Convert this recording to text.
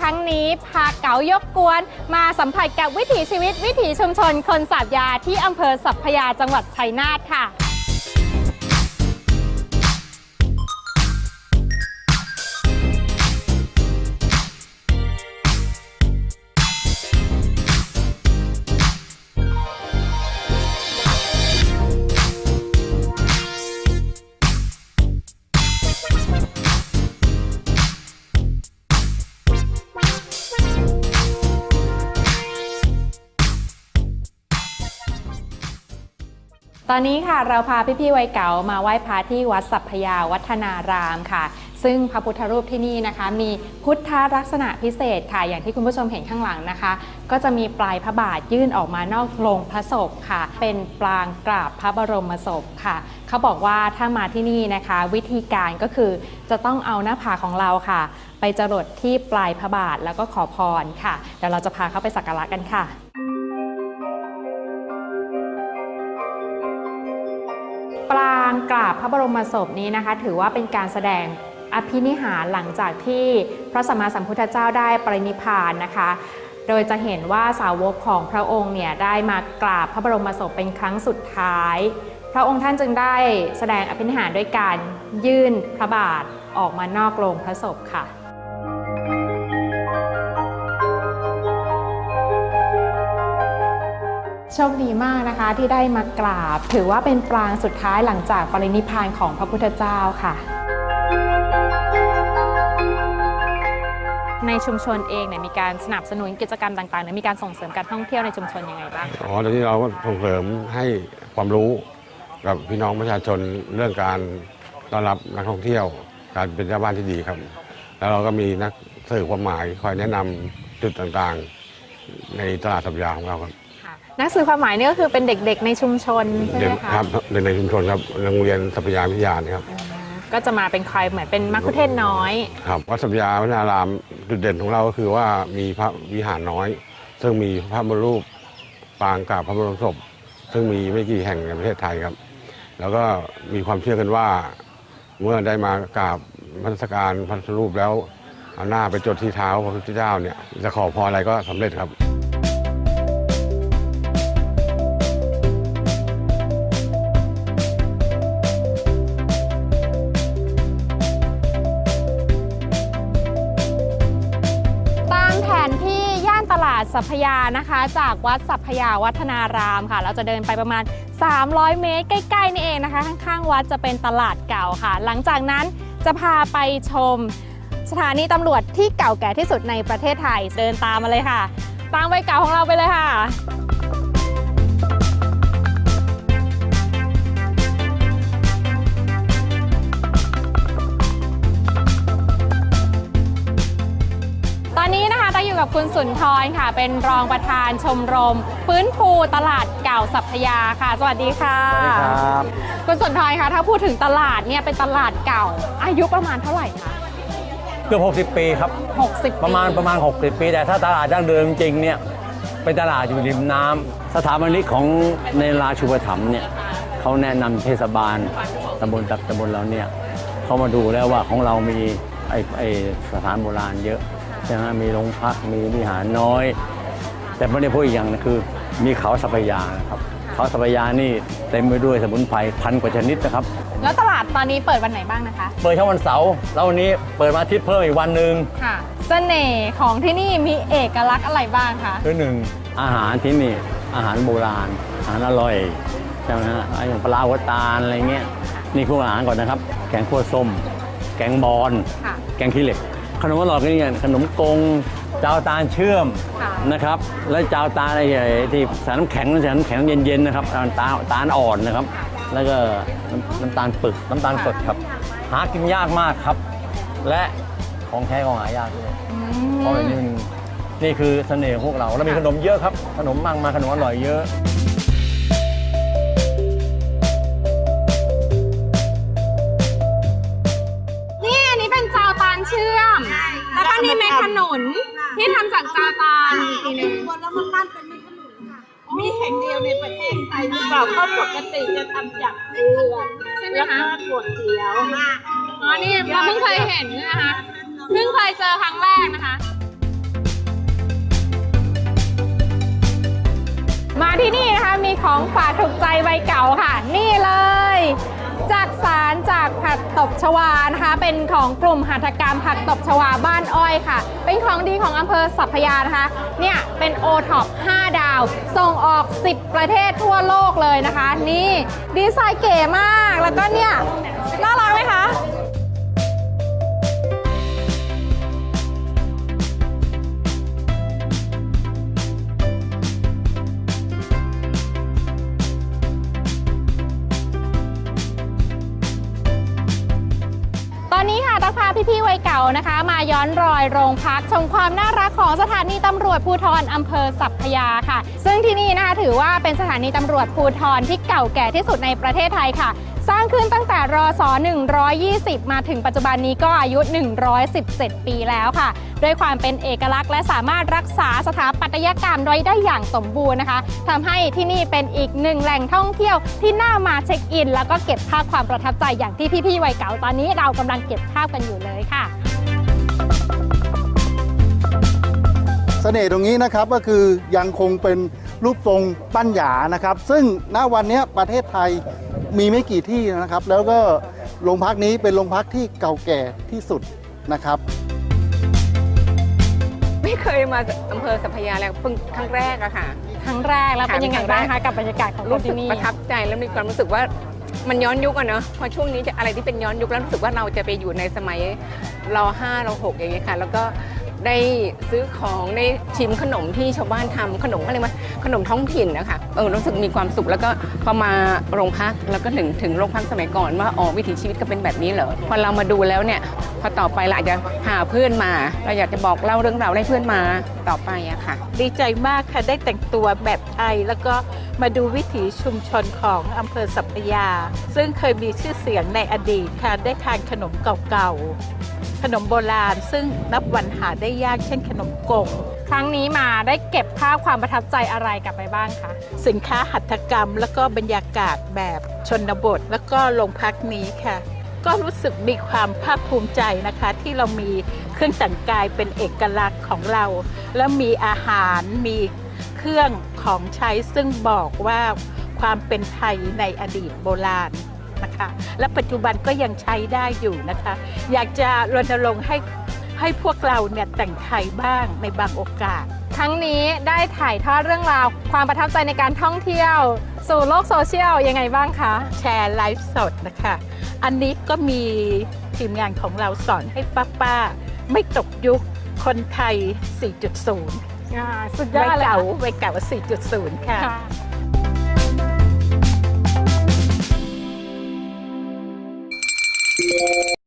ครั้งนี้ พาเก๋ายกกวน มาสัมผัสกับวิถีชีวิตวิถีชุมชนคนสาบยาที่อำเภอสัพพยาจังหวัดชัยนาทค่ะ ตอนนี้ค่ะเราพาพี่ๆวัยเก๋ามาไหว้พระที่วัดสัพพยาวัฒนารามค่ะ ซึ่งพระพุทธรูปที่นี่นะคะ มีพุทธลักษณะพิเศษค่ะ อย่างที่คุณผู้ชมเห็นข้างหลังนะคะ ก็จะมีปลายพระบาทยื่นออกมานอกโลงพระศพค่ะ เป็นปรางกราบพระบรมศพค่ะ เขาบอกว่าถ้ามาที่นี่นะคะ วิธีการก็คือจะต้องเอาหน้าผากของเราค่ะ ไปจรดที่ปลายพระบาทแล้วก็ขอพรค่ะเดี๋ยวเราจะพาเข้าไปสักการะกันค่ะ ปรางกราบพระบรมศพนี้นะคะ ถือว่าเป็นการแสดงอภินิหารหลังจากที่พระสัมมาสัมพุทธเจ้าได้ปรินิพพานนะคะ โดยจะเห็นว่าสาวกของพระองค์เนี่ยได้มากราบพระบรมศพเป็นครั้งสุดท้าย พระองค์ท่านจึงได้แสดงอภินิหารด้วยการยื่นพระบาทออกมานอกโลงพระศพค่ะ โชคดีมากนะคะที่ได้มากราบ ถือว่าเป็นปรางสุดท้ายหลังจากปรินิพานของพระพุทธเจ้าค่ะ ในชุมชนเองเนี่ยมีการสนับสนุนกิจกรรมต่างๆหรือมีการส่งเสริมการท่องเที่ยวในชุมชนยังไงบ้างอ๋อตอนนี้เราก็ส่งเสริมให้ความรู้กับพี่น้องประชาชนเรื่องการต้อนรับนักท่องเที่ยว การเป็นเจ้าบ้านที่ดีครับ แล้วเราก็มีนักสื่อความหมายคอยแนะนำจุดต่างๆ ในตลาดสัปยาของเราครับ นักสื่อความหมายนี่ก็คือเป็นเด็กๆในชุมชนใช่ไหเด็มกคะครับเด็กในชุมชนครับโรงเรียนสัพยาวิทยานะครับอ่าก็จะมาเป็นคอยเหมือนเป็นมัคคุเทศก์น้อย ครับวัดสัพยาวิทยารามจุดเด่นของเราก็คือว่ามีพระวิหารน้อย ซึ่งมีพระบรมรูปปางกราบพระบรมศพ ซึ่งมีไม่กี่แห่งในประเทศไทยครับ แล้วก็มีความเชื่อกันว่า เมื่อได้มากราบพระนมัสการพระพุทธรูปแล้วเอาหน้าไปจดที่เท้าพระพุทธเจ้าเนี่ยจะขอพรอะไรก็สำเร็จครับ สัพพยานะคะ จากวัดสัพพยาวัฒนารามค่ะ เราจะเดินไปประมาณ 300 เมตร ใกล้ๆนี่เองนะคะ ข้างๆวัดจะเป็นตลาดเก่าค่ะ หลังจากนั้นจะพาไปชมสถานีตำรวจที่เก่าแก่ที่สุดในประเทศไทย เดินตามมาเลยค่ะ ตามไปเก่าของเราไปเลยค่ะ คะต้องอยู่กับคุณสุนทรค่ะ เป็นรองประธานชมรม ฟื้นฟูตลาดเก่าสัพพยาค่ะ สวัสดีค่ะสวัสดีครับ คุณสุนทรคะถ้าพูดถึงตลาดเนี่ยเป็นตลาดเก่า อายุประมาณเท่าไหร่คะเกือบ60 ปีครับ 60 ประมาณประมาณ 60 ปี แต่ถ้าตลาดดั้งเดิมจริงเนี่ยเป็นตลาดอยู่ริมน้ำสถาบันนิกของในราชูปถัมภ์เนี่ยเขาแนะนำเทศบาลตำบลตักตำบลเราเนี่ยเขามาดูแล้วว่าของเรามีไอ้ไอ้สถานโบราณเยอะ ใช่ไหมมีโรงพักมีวิหารน้อย แต่ไม่ได้พูดอีกอย่างนะคือ มีเขาสัพยานะครับเขาสัพยานี่เต็มไปด้วยสมุนไพรพันกว่าชนิดนะครับ แล้วตลาดตอนนี้เปิดวันไหนบ้างนะคะ เปิดช่วงวันเสาร์แล้ววันนี้เปิดมาอาทิตย์เพิ่มอีกวันหนึ่งค่ะ เสน่ห์ของที่นี่มีเอกลักษณ์อะไรบ้างคะคือหนึ่งอาหารที่นี่อาหารโบราณ อาหารอร่อยใช่ไหมฮะอย่างปลาหัวตาลอะไรเงี้ยนี่คืออาหารก่อนนะครับ แกงขั่วส้ม แกงบอลค่ะแกงขี้เหล็ก ขนมอร่อยก็นี่ไงขนมกงเจ้าตาลเชื่อมค่ะนะครับ และเจ้าตาลอะไรที่ใส่น้ำแข็งใส่น้ำแข็งเย็นๆนะครับตาลตาลตาลอ่อนนะครับ แล้วก็น้ำน้ำตาลปึกน้ำตาลสดครับ หากินยากมากครับ และของแท้ก็หายากด้วยอืเพราะมแบบนี้มันนี่คือเสน่ห์ของพวกเรา แล้วมีขนมเยอะครับ ขนมมากมายขนมอร่อยเยอะ นึงคนแล้วมันปั้นเป็นเม็ดขนุนค่ะมีแห่งเดียวในประเทศไทยหรือเปล่าเพราะปกติจะทำจากเกลือใช่ไหมแล้วคะ ก็ถั่วเขียวอ๋อนี่เราเพิ่งเคยเห็นนะคะ เพิ่งเคยเจอครั้งแรกนะคะ มาที่นี่นะคะมีของฝากถูกใจวัยเก่ ตบชวานะคะ เป็นของกลุ่มหัตถกรรมผักตบชวาบ้านอ้อยค่ะ เป็นของดีของอำเภอสัพพยานะคะ เนี่ยเป็นโอท็อป5ดาว ส่งออก 10 ประเทศทั่วโลกเลยนะคะ นี่ดีไซน์เก๋มากแล้วก็เนี่ย ตักพาพี่ๆวัยเก่านะคะ มาย้อนรอยโรงพักชมความน่ารักของสถานีตำรวจภูธรอำเภอสัพพยาค่ะ ซึ่งที่นี่นะคะถือว่าเป็นสถานีตำรวจภูธรที่เก่าแก่ที่สุดในประเทศไทยค่ะ สร้างขึ้นตั้งแต่รศ120 มาถึงปัจจุบันนี้ก็อายุ 117 ปีแล้วค่ะ ด้วยความเป็นเอกลักษณ์และสามารถรักษาสถาปัตยกรรมไว้ได้อย่างสมบูรณ์นะคะทำให้ที่นี่เป็นอีกหนึ่งแหล่งท่องเที่ยวที่น่ามาเช็คอิน แล้วก็เก็บภาพความประทับใจอย่างที่พี่ๆวัยเก่าตอนนี้เรากำลังเก็บภาพกันอยู่เลยค่ะเสน่ห์ตรงนี้นะครับก็คือยังคงเป็นรูปทรงปั้นหยานะครับ ซึ่งณวันนี้ประเทศไทย มีไม่กี่ที่นะครับ แล้วก็โรงพักนี้เป็นโรงพักที่เก่าแก่ที่สุดนะครับ ไม่เคยมาอำเภอสัพพยาแล้วเพิ่งครั้งแรกอะค่ะ ครั้งแรกแล้วเป็นยังไงบ้างคะกับบรรยากาศของคนรู้สึกที่นี่ประทับใจแล้วมีความรู้สึกว่ามันย้อนยุคอะเนอะพอช่วงนี้จะอะไรที่เป็นย้อนยุคแล้วรู้สึกว่าเราจะไปอยู่ในสมัยรห้ารหกอย่างเงี้ยค่ะ แล้วก็ ได้ซื้อของได้ชิมขนมที่ชาวบ้านทำขนมอะไรมาขนมท้องถิ่นนะคะเออรู้สึกมีความสุขแล้วก็พอมาโรงพักแล้วก็ถึงถึงโรงพักสมัยก่อนว่าอ๋อวิถีชีวิตก็เป็นแบบนี้เหรอพอเรามาดูแล้วเนี่ยพอต่อไปเราจจะหาเพื่อนมา เราอยากจะบอกเล่าเรื่องราวให้เพื่อนมาต่อไปอะค่ะ ดีใจมากค่ะได้แต่งตัวแบบไทยแล้วก็มาดูวิถีชุมชนของอำเภอสัพยา ซึ่งเคยมีชื่อเสียงในอดีตค่ะได้ทานขนมเก่าๆ ขนมโบราณ ซึ่งนับวันหาได้ยากเช่นขนมกงครั้งนี้มาได้เก็บภาพความประทับใจอะไรกลับไปบ้างคะ สินค้าหัตถกรรม แล้วก็บรรยากาศแบบชนบท แล้วก็โรงพักนี้ค่ะ ก็รู้สึกมีความภาคภูมิใจนะคะ ที่เรามีเครื่องแต่งกายเป็นเอกลักษณ์ของเรา แล้วมีอาหารมีเครื่องของใช้ซึ่งบอกว่าความเป็นไทยในอดีตโบราณ นะคะ และปัจจุบันก็ยังใช้ได้อยู่นะคะ อยากจะรณรงค์ให้ให้พวกเราเนี่ยแต่งไทยบ้างในบางโอกาส ทั้งนี้ได้ถ่ายทอดเรื่องราว ความประทับใจในการท่องเที่ยว สู่โลกโซเชียลยังไงบ้างคะ แชร์ไลฟ์สดนะคะ อันนี้ก็มีทีมงานของเราสอนให้ป้าๆ ไม่ตกยุคคนไทย 4.0 อ่าสุดยอไว้ดเลยเก่าค่ะไว้เก่า 4.0 ค่ะ ค่ะ